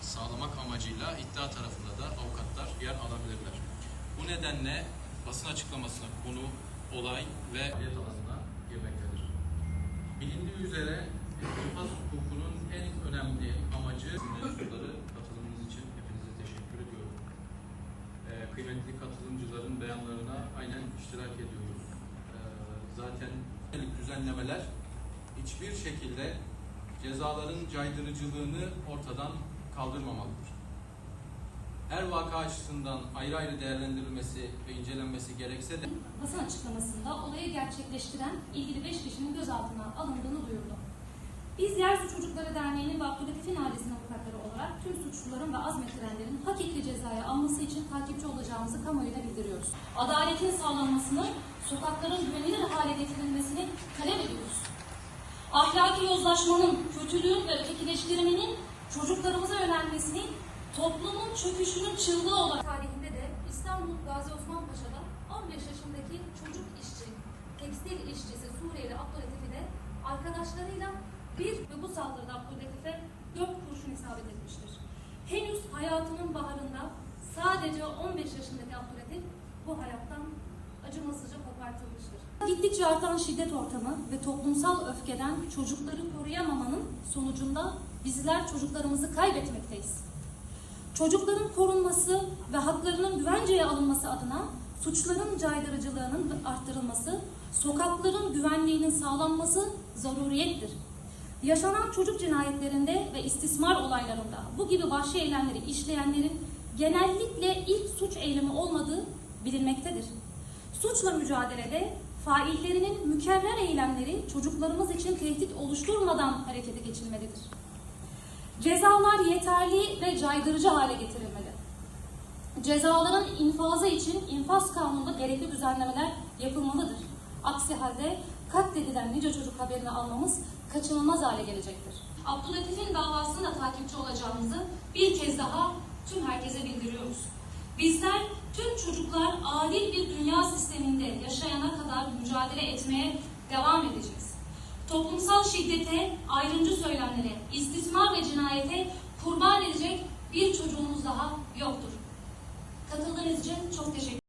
sağlamak amacıyla iddia tarafında da avukatlar yer alabilirler. Bu nedenle basın açıklamasına konu, olay ve faaliyet alanına girmektedir. Bilindiği üzere infaz hukukunun en önemli amacı mensupları katılımınız için hepinize teşekkür ediyorum. Ee, kıymetli katılımcıların beyanlarına aynen iştirak ediyoruz. Ee, zaten düzenlemeler hiçbir şekilde cezaların caydırıcılığını ortadan kaldırmamalıdır. Her vaka açısından ayrı ayrı değerlendirilmesi ve incelenmesi gerekse de basın açıklamasında olayı gerçekleştiren ilgili 5 kişinin gözaltına alındığını duyurdu. Biz Yersu Çocukları Derneği'nin ve Abdülhatif'in ailesinin avukatları olarak tüm suçluların ve azmettirenlerin hakiki cezaya alması için takipçi olacağımızı kamuoyuna bildiriyoruz. Adaletin sağlanmasını, sokakların güvenilir hale getirilmesini talep ediyoruz. Ahlaki yozlaşmanın, kötülüğün ve ötekileştirmenin toplumun çöküşünün çığlığı olarak tarihinde de İstanbul Gazi Osman Paşa'da 15 yaşındaki çocuk işçi, tekstil işçisi Suriyeli Abdülhatif'i de arkadaşlarıyla bir ve bu saldırıda Abdülhatif'e 4 kurşun isabet etmiştir. Henüz hayatının baharında sadece 15 yaşındaki Abdülhatif bu hayattan acımasızca kopartılmıştır. Gittikçe artan şiddet ortamı ve toplumsal öfkeden çocukları koruyamamanın sonucunda bizler çocuklarımızı kaybetmekteyiz. Çocukların korunması ve haklarının güvenceye alınması adına suçların caydırıcılığının arttırılması, sokakların güvenliğinin sağlanması zaruriyettir. Yaşanan çocuk cinayetlerinde ve istismar olaylarında bu gibi vahşi eylemleri işleyenlerin genellikle ilk suç eylemi olmadığı bilinmektedir. Suçla mücadelede faillerinin mükerrer eylemleri çocuklarımız için tehdit oluşturmadan harekete geçilmelidir. Cezalar yeterli ve caydırıcı hale getirilmeli. Cezaların infazı için infaz kanununda gerekli düzenlemeler yapılmalıdır. Aksi halde katledilen nice çocuk haberini almamız kaçınılmaz hale gelecektir. Abdülhatif'in davasında takipçi olacağımızı bir kez daha tüm herkese bildiriyoruz. Bizler tüm çocuklar adil bir dünya sisteminde yaşayana kadar mücadele etmeye devam edeceğiz. Şiddete, ayrımcı söylemlere, istismar ve cinayete kurban edecek bir çocuğumuz daha yoktur. Katıldığınız için çok teşekkür